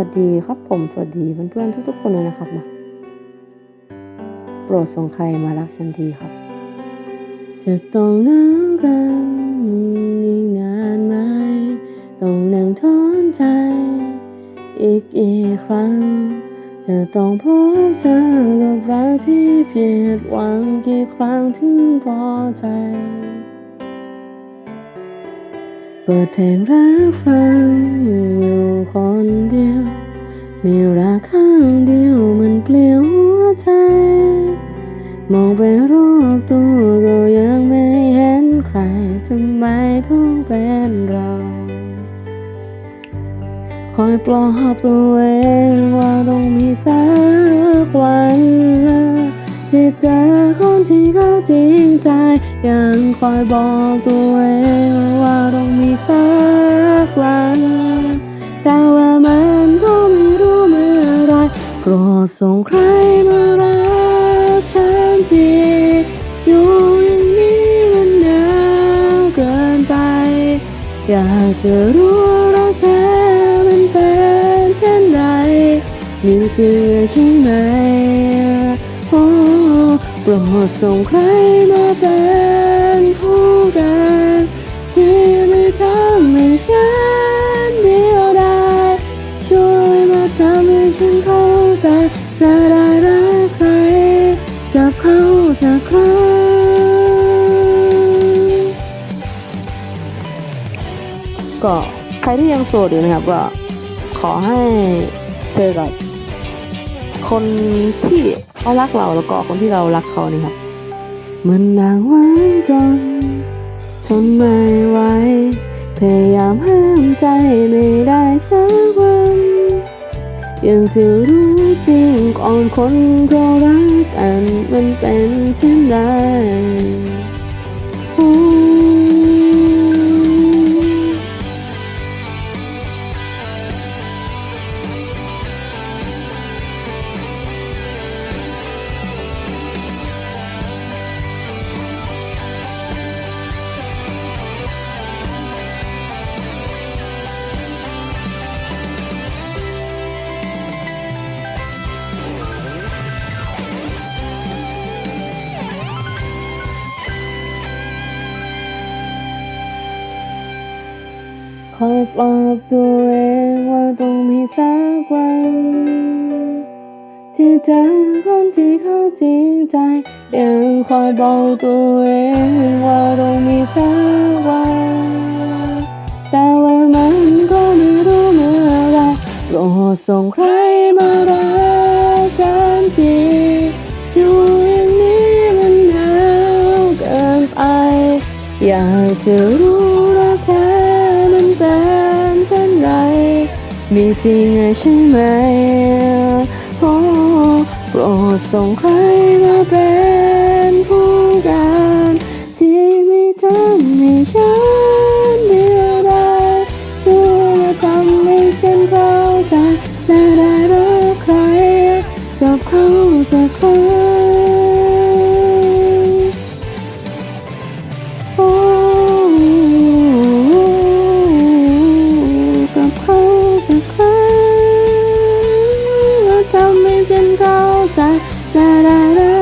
วัสดีครับผมสวัสดีเพื่อนๆทุกๆคนเลยนะครับมาโปรดส่งใครมารักฉันทีครับ จะต้องเหงกันอีกนานไหมต้องนั่งทอนใจ อีกอีกครั้ง จะต้องพบเจอกับรักที่ผิดหวังกี่ครั้งถึงพอใจ เปิดเพลงรักฟังอยู่คนเดียว มีรักข้างเดียวมันเปลี่ยวหัวใจ มองไปรอบตัวก็ยังไม่เห็นใครทำไมต้องเป็นเรา คอยปลอบตัวเองว่าต้องมีสักวันที่เจอคนที่เขาจริงใจ ยังคอยบอกตัวเองว่าต้องมี ส่งใครมารักฉันทีอยู่อย่างนี้มันนาวเกินไป อยากจะรู้รักเธอมันเป็นเช่นไรมีเจริงใช่ไหมโอ้โปรดส่งใครมาเป็นคู่กัน ก็ใครที่ยังโสดอยู่นะครับก็ขอให้เจอกับคนที่เขารักเราแล้วก็คนที่เรารักเขานี่ครับมันนางหวานจนทนไม่ไหวพยายามห้ามใจไม่ได้สักวันยังจะรู้จริงก่อนคนก็รักกันมันเป็นเช่นไร คอยปลอบตัวเองว่าต้องมีสักวันที่เจอคนที่เขาจริงใจ ยังคอยบอกตัวเองว่าต้องมีสักวันแต่ว่ามันก็ไม่รู้เมื่อไรโปรดส่งใครมารักฉันทีอยู่อย่างนี้มันหนาวเกินไป อยากจะรู้ มีจริงใช่ไหมโอ้โปรดส่งใครมาเป็นผู้การ รั้งว่า